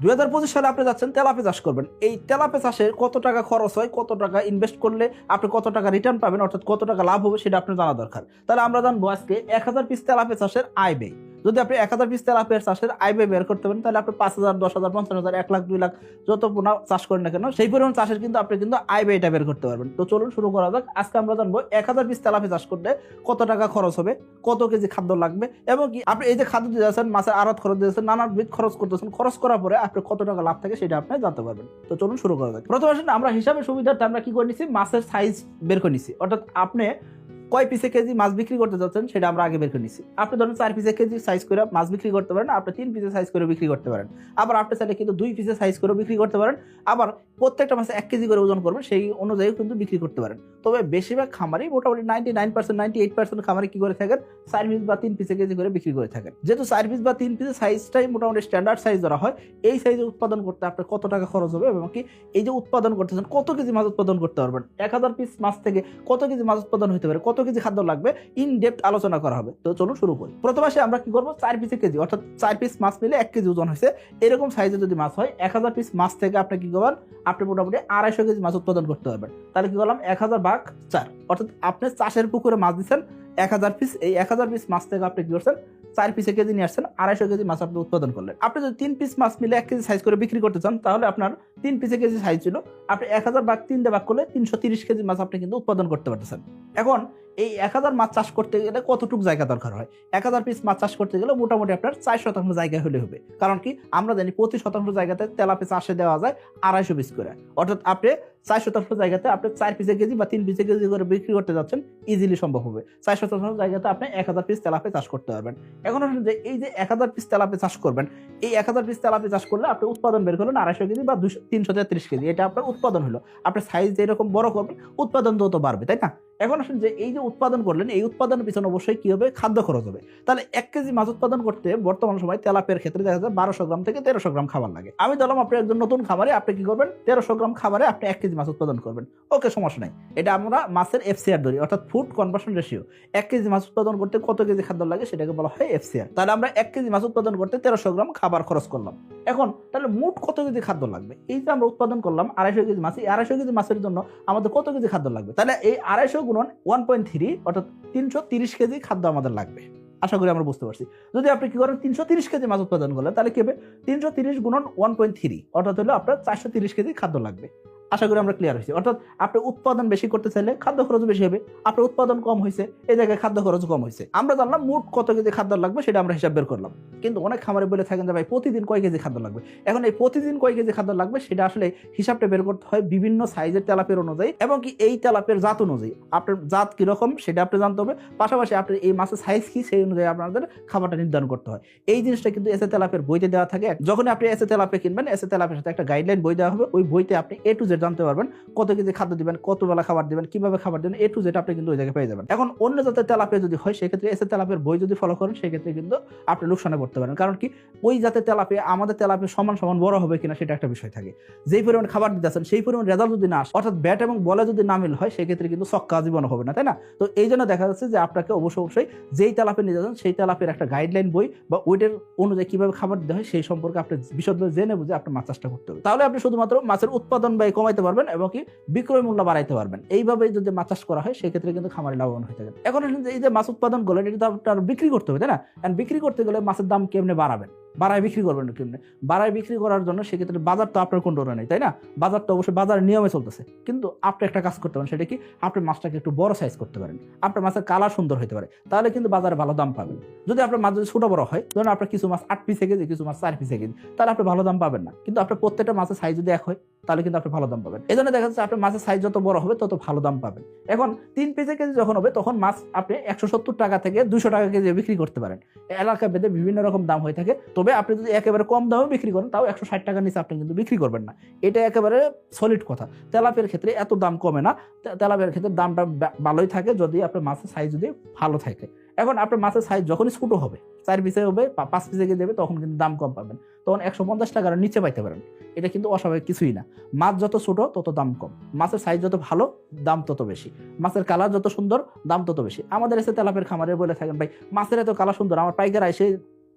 দুই হাজার পঁচিশ সালে আপনি যাচ্ছেন তেলাপে চাষ করবেন। এই তেলাপে চাষে কত টাকা খরচ হয়, কত টাকা ইনভেস্ট করলে আপনি কত টাকা রিটার্ন পাবেন, অর্থাৎ কত টাকা লাভ হবে, সেটা আপনার জানা দরকার। তাহলে আমরা জানব আজকে এক হাজার পিস তেলাপে চাষের আয় ব্যয়। যদি আপনি এক হাজার পিস তেলাপের চাষের আয় ব্যয় বের করতে পারেন, তাহলে আপনি পাঁচ হাজার, দশ হাজার, পঞ্চাশ হাজার, এক লাখ, দুই লাখ যত পোনা চাষ করেন না কেন, সেই পরিমাণ চাষের কিন্তু আপনি কিন্তু আয় ব্যয়টা বের করতে পারবেন। তো চলুন শুরু করা যাক। আজকে আমরা জানব এক হাজার পিস তেলাপে চাষ করতে কত টাকা খরচ হবে, কত কেজি খাদ্য লাগবে এবং কি আপনি এই যে খাদ্য দিয়েছেন মাছের আড়ত খরচ দিয়েছেন নানাবিধ খরচ করতেছেন, খরচ করার পরে আপনি কত টাকা লাভ থাকে সেটা আপনি জানতে পারবেন। তো চলুন শুরু করা যাক। প্রথমে আসেন, আমরা হিসাবে সুবিধার্থে আমরা কি করে নিছি? মাছের সাইজ বের করে নিছি। অর্থাৎ আপনি কয় পিসে কেজি মাছ বিক্রি করতে যাচ্ছেন সেটা আমরা আগে বের করে নিছি। আপনি ধরুন চার পিসে কেজি সাইজ করে মাছ বিক্রি করতে পারেন, আপনি তিন পিসে সাইজ করে বিক্রি করতে পারেন। আবার আপনি চাইলে কিন্তু দুই পিসে সাইজ করে বিক্রি করতে পারেন, আবার প্রত্যেকটা মাছে এক কেজি করে ওজন করবেন, সেই অনুযায়ী কিন্তু বিক্রি করতে পারেন। তবে বেশিরভাগ খামারই মোটামুটি ninety nine percent ninety eight percent খামারে কি করে থাকেন? চার পিস বা তিন পিসে কেজি করে বিক্রি করে থাকেন। যেহেতু চার পিস বা তিন পিসের সাইজটাই মোটামুটি স্ট্যান্ডার্ড সাইজ ধরা হয়, এই সাইজে উৎপাদন করতে আপনার কত টাকা খরচ হবে এবং কি এই যে উৎপাদন করতেছেন কত কেজি মাছ উৎপাদন করতে পারবেন? এক হাজার পিস মাছ থেকে কত কেজি মাছ উৎপাদন হতে পারে? কত কেজি খাদ্য লাগবে? ইন ডেপথ আলোচনা করা হবে। তো চলুন শুরু করি। প্রথম আসে আমরা কি করব? চার পিসে কেজি, অর্থাৎ চার পিস মাছ মিলে এক কেজি ওজন হয়েছে। এরকম সাইজে যদি মাছ হয়, এক হাজার পিস মাছ থেকে আপনি কি করবেন? আপনি মোটামুটি আড়াইশো কেজি মাছ উৎপাদন করতে পারবেন। তাহলে কি করলাম? এক হাজার ভাগ চার। অর্থাৎ আপনি চাষের পুকুরে মাছ দিচ্ছেন, এক হাজার পিস এই এক হাজার পিস মাছ থেকে আপনি কি করছেন? চার পিসে কেজি নিয়ে আসছেন, আড়াইশো কেজি মাছ আপনি উৎপাদন করলেন। আপনি যদি তিন পিস মাছ মিলে এক কেজি সাইজ করে বিক্রি করতে চান, তাহলে আপনার তিন পিসে কেজি সাইজ ছিল। আপনি এক হাজার ভাগ তিনটে ভাগ করলে তিনশো তিরিশ কেজি মাছ আপনি কিন্তু উৎপাদন করতে পারতেছেন। এখন এই এক হাজার মাছ চাষ করতে গেলে কতটুকু জায়গা দরকার হয়? এক হাজার পিস মাছ চাষ করতে গেলে মোটামুটি আপনার চার শতাংশ জায়গা হলে হবে। কারণ কি? আমরা জানি প্রতি শতাংশ জায়গাতে তেলাপি চাষে দেওয়া যায় আড়াইশো পিস করে। অর্থাৎ আপনি চার শতাংশ জায়গাতে আপনি চার পিসে কেজি বা তিন পিসে কেজি করে বিক্রি করতে যাচ্ছেন ইজিলি সম্ভব হবে। চার শতাংশ জায়গাতে আপনি এক হাজার পিস তেলাপি চাষ করতে পারবেন। এখন যে এই যে এক হাজার পিস তেলাপি চাষ করবেন, এই এক হাজার পিস তেলাপি চাষ করলে আপনি উৎপাদন বের করলেন আড়াইশো কেজি বা দুশো তিনশো তেত্রিশ কেজি। এটা আপনার উৎপাদন হলো। আপনার সাইজ যেরকম বড় করবেন উৎপাদন তত বাড়বে, তাই না? এখন আসুন যে এই যে উৎপাদন করলেন, এই উৎপাদনের পিছনে অবশ্যই কি হবে খাদ্য খরচ হবে? তাহলে এক কেজি মাছ উৎপাদন করতে বর্তমান সময় তেলাপের ক্ষেত্রে দেখা যায় বারোশো গ্রাম থেকে তেরোশো গ্রাম খাবার লাগে। আমি ধরলাম আপনি একজন নতুন খাবারে আপনি কি করবেন? তেরোশো গ্রাম খাবারে আপনি এক কেজি মাছ উৎপাদন করবেন। ওকে, সমস্যা নাই। এটা আমরা মাছের এফসিআর ধরি, অর্থাৎ ফুড কনভার্সন রেশিও এক কেজি মাছ উৎপাদন করতে কত কেজি খাদ্য লাগে সেটাকে বলা হয় এফসিআর তাহলে আমরা এক কেজি মাছ উৎপাদন করতে তেরোশো গ্রাম খাবার খরচ করলাম। এখন তাহলে মোট কত কেজি খাদ্য লাগবে? এই যে আমরা উৎপাদন করলাম আড়াইশো কেজি মাছ, এই আড়াইশো কেজি মাছের জন্য আমাদের কত কেজি খাদ্য লাগবে? তাহলে এই আড়াইশো গুণন ওয়ান পয়েন্ট থ্রি অর্থাৎ তিনশো তিরিশ কেজি খাদ্য আমাদের লাগবে। আশা করি আমরা বুঝতে পারছি। যদি আপনি কি করেন, তিনশো তিরিশ কেজি মাছ উৎপাদন করলেন, তাহলে কি হবে? তিনশো তিরিশ গুণন ওয়ান পয়েন্ট থ্রি অর্থাৎ হলো আপনার চারশো তিরিশ কেজি খাদ্য লাগবে। আশা করি আমরা ক্লিয়ার হয়েছি। অর্থাৎ আপনি উৎপাদন বেশি করতে চাইলে খাদ্য খরচ বেশি হবে, আপনার উৎপাদন কম হয়েছে, এই জায়গায় খাদ্য খরচ কম হয়েছে। আমরা জানলাম মোট কত কেজি খাদ্য লাগবে সেটা আমরা হিসাব বের করলাম। কিন্তু অনেক খামারে বলে থাকেন যে, ভাই, প্রতিদিন কয় কেজি খাদ্য লাগবে? এখন এই প্রতিদিন কয় কেজি খাদ্য লাগবে সেটা আসলে হিসাবটা বের করতে হয় বিভিন্ন সাইজের তেলাপের অনুযায়ী এবং কি এই তেলাপের জাত অনুযায়ী। আপনার জাত কীরকম সেটা আপনি জানতে হবে। পাশাপাশি আপনার এই মাছের সাইজ কি সেই অনুযায়ী আপনাদের খাবারটা নির্ধারণ করতে হয়। এই জিনিসটা কিন্তু এসে তেলাপের বইতে দেওয়া থাকে। যখন আপনি এসে তেলাপে কিনবেন এসে তেলাপের সাথে একটা গাইডলাইন বই দেওয়া হবে। ওই বইতে আপনি এ টু জেড জানতে পারবেন, কত কেজি খাদ্য দিবেন, কত বেলা খাবার দিবেন, কীভাবে খাবার দিবেন এ টু জেড আপনি কিন্তু ওই জায়গায় পেয়ে যাবেন। এখন অন্য জাতের তেলাপিয়া যদি হয়, সেক্ষেত্রে এসে তেলাপের বই যদি ফলো করেন, সেক্ষেত্রে কিন্তু আপনি লোকসানে পড়তে পারেন। কারণ কি? ওই জাতের তেলাপে আমাদের তেলাপে সমান সমান বড় হবে কিনা সেটা একটা বিষয় থাকে। যেই পরিমাণ খাবার দিতেছেন সেই পরিমাণ রেজাল্ট যদি না আসে, অর্থাৎ ব্যাট এবং বলে যদি না মিল হয়, সেক্ষেত্রে কিন্তু সক্কা জীবন হবে না, তাই না? তো এই জন্য দেখা যাচ্ছে যে আপনাকে অবশ্য অবশ্যই যেই তেলাপে নিয়ে যাচ্ছেন সেই তেলাপের একটা গাইডলাইন বই বা ওইটার অনুযায়ী কীভাবে খাবার দিতে হয়, সেই সম্পর্কে আপনি বিশদভাবে জেনে বুঝে আপনার মাছ চাষটা করতে হবে। তাহলে আপনি শুধুমাত্র মাছের উৎপাদন ব্যয় কমাইতে পারবেন এবং কি বিক্রয় মূল্য বাড়াইতে পারবেন। এইভাবে যদি মাছ চাষ করা হয়, সেক্ষেত্রে কিন্তু খামারে লাভবান হয়ে থাকেন। এখন এই যে মাছ উৎপাদন করলেন এটা তো আপনার বিক্রি করতে হবে, তাই না? বিক্রি করতে গেলে মাছের দাম কেমনে বাড়াবেন? বাড়ায় বিক্রি করবেন কেমনে বাড়ায় বিক্রি করার জন্য সেক্ষেত্রে বাজার তো আপনার কন্ট্রোলে নেই, তাই না? বাজার তো অবশ্যই বাজারের নিয়মে চলতেছে। কিন্তু আপনি একটা কাজ করতে পারেন, সেটা কি? আপনি মাছটাকে একটু বড় সাইজ করতে পারেন। আপনার মাছের কালার সুন্দর হতে পারে। তাহলে কিন্তু বাজারে ভালো দাম পাবেন। যদি আপনার মাছ যদি ছোটো বড় হয়, ধরুন আপনার কিছু মাছ আট পিসে কেজি কিছু মাছ চার পিসে কেজি তাহলে আপনি ভালো দাম পাবেন না। কিন্তু আপনার প্রত্যেকটা মাছের সাইজ যদি এক হয় তাহলে কিন্তু আপনি ভালো দাম পাবেন। এই জন্য দেখা যাচ্ছে আপনার মাছের সাইজ যত বড় হবে, তত ভালো দাম পাবেন। এখন তিন পিসে কেজি যখন হবে, তখন মাছ আপনি একশো সত্তর টাকা থেকে দুশো টাকা কেজি বিক্রি করতে পারেন। এলাকা ভেদে বিভিন্ন রকম দাম হয়ে থাকে। তবে আপনি যদি একেবারে কম দামে বিক্রি করেন, তাও একশো ষাট টাকার নিচে আপনি কিন্তু বিক্রি করবেন না। এটা একেবারে সলিড কথা। তেলাপের ক্ষেত্রে এত দাম কমে না। তেলাপের ক্ষেত্রে দামটা ভালোই থাকে যদি আপনার মাছের সাইজ যদি ভালো থাকে। এখন আপনার মাছের সাইজ যখনই ছোটো হবে, চার পিসে হবে পাঁচ পিসে গিয়ে দেবে, তখন কিন্তু দাম কম পাবেন। তখন একশো পঞ্চাশ টাকার নিচে পাইতে পারেন। এটা কিন্তু অস্বাভাবিক কিছুই না। মাছ যত ছোট, তত দাম কম। মাছের সাইজ যত ভালো, দাম তত বেশি। মাছের কালার যত সুন্দর, দাম তত বেশি। আমাদের এসে তেলাপের খামারে বলে থাকেন, ভাই, মাছের এত কালার সুন্দর, আমার পাইকার এসে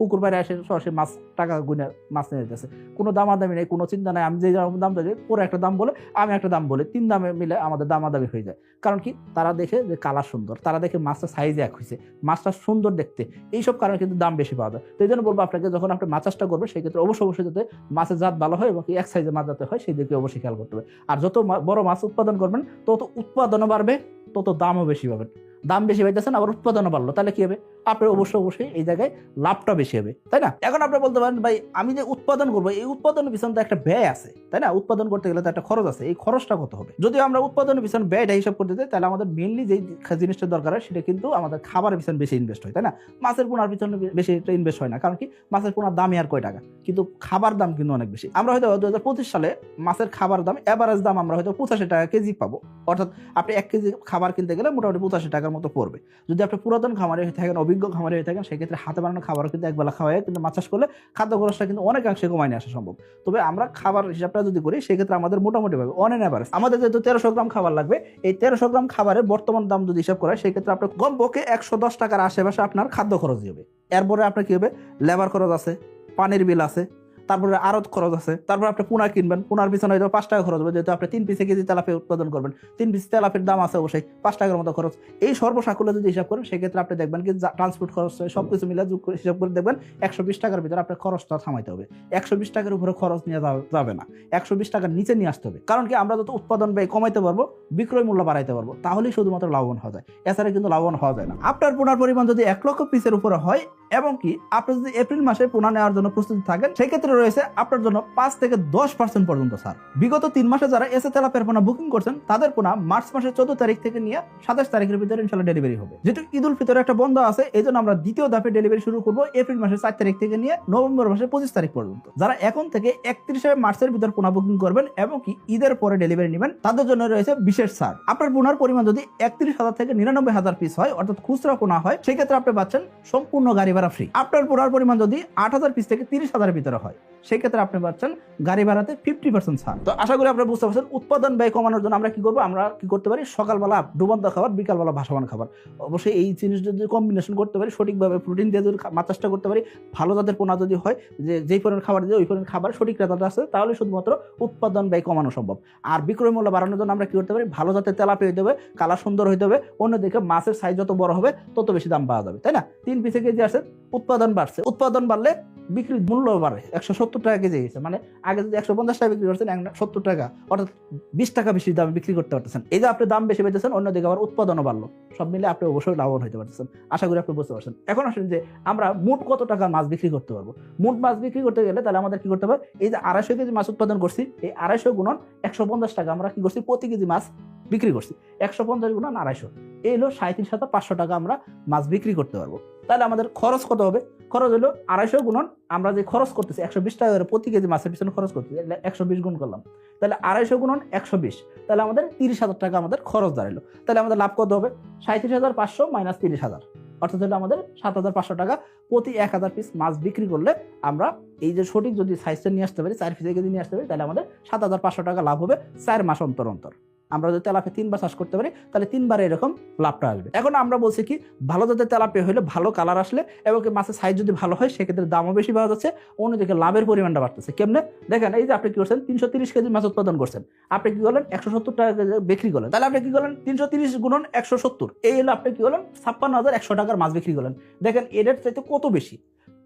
পুকুর বাইরে এসে সরাসরি মাছ, টাকা গুনে মাছ নিয়ে যেতেছে। কোনো দামাদামি নেই, কোনো চিন্তা নাই। আমি যে দাম চাই ওরা একটা দাম বলে, আমি একটা দাম বলে। তিন দামে মিলে আমাদের দামাদামি হয়ে যায়। কারণ কি? তারা দেখে যে কালার সুন্দর। তারা দেখে মাছটা সাইজ এক হয়েছে। মাছটা সুন্দর দেখতে। এইসব কারণে কিন্তু দাম বেশি পাওয়া যায়। তো এই জন্য বলব আপনাকে, যখন আপনি মাছ চাষটা করবেন সেক্ষেত্রে অবশ্যই অবশ্যই যাতে মাছের জাত ভালো হয় এবং এক সাইজের মাছ যাতে হয় সেই দিকে অবশ্যই খেয়াল করতে হবে। আর যত বড় মাছ উৎপাদন করবেন, তত উৎপাদনও বাড়বে, তত দামও বেশি পাবেন। দাম বেশি পাইতেছেন, আবার উৎপাদনও বাড়লো। তাহলে কি হবে? আপনার অবশ্যই অবশ্যই এই জায়গায় লাভটা বেশি হবে, তাই না? এখন আপনি বলতে পারেন, ভাই, আমি যে উৎপাদন করব, এই উৎপাদনের পিছনে তো একটা ব্যয় আছে, তাই না? উৎপাদন করতে গেলে তো একটা খরচ আছে, এই খরচটা কত হবে? যদি আমরা উৎপাদনের পিছনে ব্যয়টা হিসাব করতে চাই, তাহলে আমাদের মেনলি যে জিনিসটা দরকার হয়, সেটা কিন্তু আমাদের খাবারের পিছনে বেশি ইনভেস্ট হয়, তাই না? মাছের পোনার পিছনে বেশি ইনভেস্ট হয় না, কারণ কি? মাছের পোনার দামই আর কয় টাকা? কিন্তু খাবার দাম কিন্তু অনেক বেশি। আমরা হয়তো দু হাজার পঁচিশ সালে মাছের খাবার দাম এভারেজ দাম আমরা হয়তো পঁচাশি টাকা কেজি পাবো। অর্থাৎ আপনি এক কেজি খাবার কিনতে গেলে মোটামুটি পঁচাশি টাকার মতো পড়বে। যদি আপনি পুরাতন খামারে হয়ে থাকেন, অভিজ্ঞ খামারে হয়ে থাকেন, সেক্ষেত্রে হাতে বানানো খাবারও কিন্তু একবেলা খাওয়ায়, কিন্তু মাছ চাষ করলে খাদ্য খরচটা কিন্তু অনেকাংশে কমায় নিয়ে আসা সম্ভব। তবে আমরা খাবার হিসাবটা যদি করি, সেক্ষেত্রে আমাদের মোটামুটি ভাবে অন এন অ্যাভারেজ আমাদের যেহেতু তেরোশো গ্রাম খাবার লাগবে, এই তেরোশো গ্রাম খাবারের বর্তমান দাম যদি হিসাব করা হয় সেক্ষেত্রে আপনার কমপক্ষে একশো দশ টাকার আশেপাশে আপনার খাদ্য খরচ হবে। এরপরে আপনার কি হবে? লেবার খরচ আছে, পানির বিল আছে তারপরে আরত খরচ আছে। তারপর আপনি পুনা কিনবেন, পুনার পিছনে হয়তো পাঁচ টাকা খরচ হবে, যেহেতু আপনি তিন পিসে কেজি তেলাপি উৎপাদন করবেন। তিন পিস তেলাপির দাম আছে অবশ্যই পাঁচ টাকার মতো খরচ। এই সর্বসাকুল্যে যদি হিসাব করেন, সেক্ষেত্রে আপনি দেখবেন কি ট্রান্সপোর্ট খরচ সব কিছু মিলে যোগ হিসাব করে দেখবেন একশো বিশ টাকার ভিতরে আপনার খরচটা থামাইতে হবে। একশো বিশ টাকার উপরে খরচ নিয়ে যাবে না। একশো বিশ টাকার নিচে নিয়ে আসতে হবে। কারণ কি আমরা যত উৎপাদন ব্যয় কমাইতে পারব, বিক্রয় মূল্য বাড়াইতে পারব, তাহলেই শুধুমাত্র লাভবান হওয়া যায়। এছাড়া কিন্তু লাভবান হওয়া যায় না। আপনার পোনার পরিমাণ যদি এক লক্ষ পিসের উপরে হয়, এবং কি আপনি যদি এপ্রিল মাসে পোনা নেওয়ার জন্য প্রস্তুতি থাকেন, সেক্ষেত্রে রয়েছে আপনার জন্য পাঁচ থেকে দশ পার্সেন্ট পর্যন্ত, স্যার। বিগত তিন মাসে যারা এসে তেলাপের পোনা বুকিং করছেন, তাদের পোনা মার্চ মাসের চোদ্দ তারিখ থেকে নিয়ে সাতাশ তারিখের ভিতরে ইনশাল্লাহ ডেলিভারি হবে। যেহেতু ঈদ উল ফিতরে একটা বন্ধ আছে, এই জন্য আমরা দ্বিতীয় ধাপে ডেলিভারি শুরু করব এপ্রিল মাসের চার তারিখ থেকে নিয়ে নভেম্বর মাসের পঁচিশ তারিখ পর্যন্ত। যারা এখন থেকে একত্রিশে মার্চের ভিতর পোনা বুকিং করবেন এবং কি ঈদের পরে ডেলিভারি নেবেন, তাদের জন্য রয়েছে বিশেষ ছাড়। আপনার পোনার পরিমাণ যদি একত্রিশ হাজার থেকে নিরানব্বই হাজার পিস হয়, অর্থাৎ খুচরা পোনা হয়, সেক্ষেত্রে আপনি পাচ্ছেন সম্পূর্ণ গাড়ি ভাড়া ফ্রি আপনার পোনার পরিমাণ যদি আট হাজার পিস থেকে তিরিশ হাজারের ভিতরে হয় সেক্ষেত্রে আপনি পাচ্ছেন গাড়ি ভাড়াতে ফিফটি পার্সেন্ট ছাড়। তো আশা করি আপনারা বুঝতে পারছেন, উৎপাদন ব্যয় কমানোর জন্য আমরা কি করব? আমরা কি করতে পারি? সকালবেলা ডুবন্ত খাবার, বিকালবেলা ভাসমান খাবার। অবশ্যই এই জিনিস যদি কম্বিনেশন করতে পারি, সঠিকভাবে প্রোটিন দিয়ে যদি খা- মাছ চাষটা করতে পারি, ভালো জাতের পোনা যদি হয়, যে, যেই পরিমাণ খাবার দিয়ে ওই পরিমাণ খাবার সঠিক রেজাল্ট আছে, তাহলে শুধুমাত্র উৎপাদন ব্যয় কমানো সম্ভব। আর বিক্রয় মূল্য বাড়ানোর জন্য আমরা কি করতে পারি? ভালো জাতের তেলাপি হইতে হবে, কালার সুন্দর হইতে হবে, অন্যদিকে মাছের সাইজ যত বড় হবে, তত বেশি দাম পাওয়া যাবে, তাই না? তিন পিসে কেজি আছে উৎপাদন বাড়ছে। উৎপাদন বাড়লে বিক্রির মূল্য বাড়ে। একশো সত্তর টাকা কেজি গেছে মানে আগে যদি একশো পঞ্চাশ টাকা বিক্রি করছেন সত্তর টাকা, অর্থাৎ বিশ টাকা বেশি দামে বিক্রি করতে পারতেছেন। এই যে আপনি দাম বেশি পেতেছেন অন্যদিকে আবার উৎপাদনও বাড়লো। সব মিলে আপনি অবশ্যই লাভবান হতে পারতেছেন। আশা করি আপনি বুঝতে পারছেন। এখন আসেন যে আমরা মোট কত টাকা মাছ বিক্রি করতে পারব? মোট মাছ বিক্রি করতে গেলে তাহলে আমাদের কি করতে হবে? এই যে আড়াইশো কেজি মাছ উৎপাদন করছি, এই আড়াইশো গুণন একশো পঞ্চাশ টাকা আমরা কি করছি? প্রতি কেজি মাছ বিক্রি করছি। একশো পঞ্চাশ গুণন আড়াইশো। এই হলো সাঁত্রিশ হাজার পাঁচশো টাকা আমরা মাছ বিক্রি করতে পারব। তাহলে আমাদের খরচ কত হবে? খরচ হলো আড়াইশো গুণন, আমরা যে খরচ করতেছি, একশো বিশ টাকা করে প্রতি কেজি মাছের পিছনে খরচ করতেছি একশো বিশ গুণ করলাম। তাহলে আড়াইশো গুণন একশো বিশ, তাহলে আমাদের তিরিশ হাজার টাকা আমাদের খরচ দাঁড়াল। তাহলে আমাদের লাভ কত হবে? সাঁত্রিশ হাজার পাঁচশো মাইনাস তিরিশ হাজার, অর্থাৎ হলো আমাদের সাত হাজার পাঁচশো টাকা প্রতি এক হাজার পিস মাছ বিক্রি করলে আমরা এই যে সঠিক যদি সাইজটা নিয়ে আসতে পারি, চার পিসের কেজি নিয়ে আসতে পারি, তাহলে আমাদের সাত হাজার পাঁচশো টাকা লাভ হবে চার মাস অন্তর অন্তর। আমরা যদি তেলাপি তিনবার চাষ করতে পারি, তাহলে তিনবার এরকম লাভটা আসবে। এখন আমরা বলছি কি, ভালো জাতের তেলাপি হলে ভালো কালার আসলে এবং মাছের সাইজ যদি ভালো হয়, সেক্ষেত্রে দামও বেশি পাওয়া যাচ্ছে, অন্যদিকে লাভের পরিমাণটা বাড়তেছে। কেমনে? দেখেন, এই যে আপনি কি করছেন, তিনশো তিরিশ কেজি মাছ উৎপাদন করছেন। আপনি কি করলেন, একশো সত্তর টাকা বিক্রি করলেন। তাহলে আপনি কি করলেন, তিনশো তিরিশ গুণন একশো সত্তর। এই হলো আপনি কি করলেন, ছাপ্পান্ন হাজার একশো টাকার মাছ বিক্রি করলেন। দেখেন এদের চাইতে কত বেশি?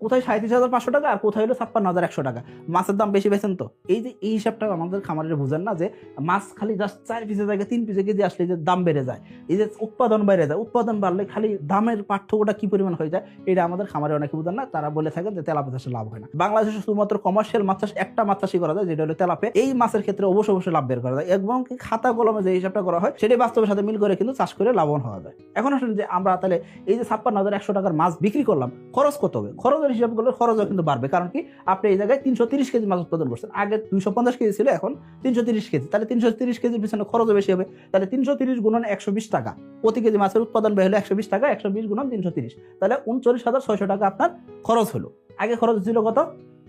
কোথায় সাঁত্রিশ হাজার পাঁচশো টাকা আর কোথায় হলো ছাপ্পান্ন হাজার একশো টাকা? মাছের দাম বেশি পেয়েছেন তো? এই যে, এই হিসাবটা আমাদের খামারের বুঝেন না যে, মাছ খালি জাস্ট চার পিসের জায়গায় তিন পিসে কেজি আসলে যে দাম বেড়ে যায়। এই যে উৎপাদন বেড়ে যায়, উৎপাদন বাড়লে খালি দামের পার্থক্যটা কি পরিমাণ হয়ে যায়, এটা আমাদের খামারে অনেকে বুঝেন না, তারা বলে থাকেন যে তেলাপে চাষে লাভ হয় না। বাংলাদেশে শুধুমাত্র কমার্শিয়াল মাছ চাষ, একটা মাছ চাষই করা যায়, যেটা হলো তেলাপে। এই মাছের ক্ষেত্রে অবশ্যই অবশ্যই লাভ বের করা যায়। এবং খাতা কলমে যে হিসাবটা করা হয়, সেটাই বাস্তবের সাথে মিল করে কিন্তু চাষ করে লাভবান হওয়া যায়। এখন আসলে যে আমরা তাহলে এই যে ছাপ্পান্ন হাজার একশো টাকার মাছ বিক্রি করলাম, খরচ কত হবে? খরচের হিসাব করলে খরচও কিন্তু বাড়বে। কারণ কি? আপনি এই জায়গায় তিনশো তিরিশ কেজি মাছ উৎপাদন করছেন। আগে দুইশো পঞ্চাশ কেজি ছিল, এখন তিনশো তিরিশ কেজি। তাহলে তিনশো তিরিশ কেজির পিছনে খরচও বেশি হবে। তাহলে তিনশো তিরিশ গুণন একশো বিশ টাকা। প্রতি কেজি মাছের উৎপাদন ব্যয় হলো একশো বিশ টাকা, একশো বিশ গুণন তিনশো তিরিশ। তাহলে উনচল্লিশ হাজার ছয়শো টাকা আপনার খরচ হলো। আগে খরচ ছিল কত?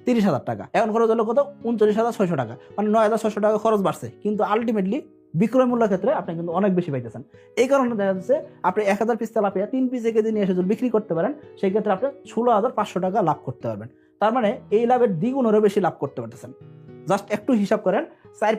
তিরিশ হাজার টাকা। এখন খরচ হলো কত? উনচল্লিশ হাজার ছয়শো টাকা। মানে নয় হাজার ছয়শো টাকা খরচ বাড়ছে। কিন্তু আলটিমেটলি বিক্রয় মূল্য ক্ষেত্রে আপনি কিন্তু অনেক বেশি পাইতেছেন। এই কারণে দেখা যাচ্ছে আপনি এক হাজার পিস তেলাপিয়া তিন পিস কেজি নিয়ে এসে যদি বিক্রি করতে পারেন, সেই ক্ষেত্রে আপনি ষোলো হাজার পাঁচশো টাকা লাভ করতে পারবেন। তার মানে এই লাভের দ্বিগুণেরও বেশি লাভ করতে পারতেছেন। জাস্ট একটু হিসাব করেন, চার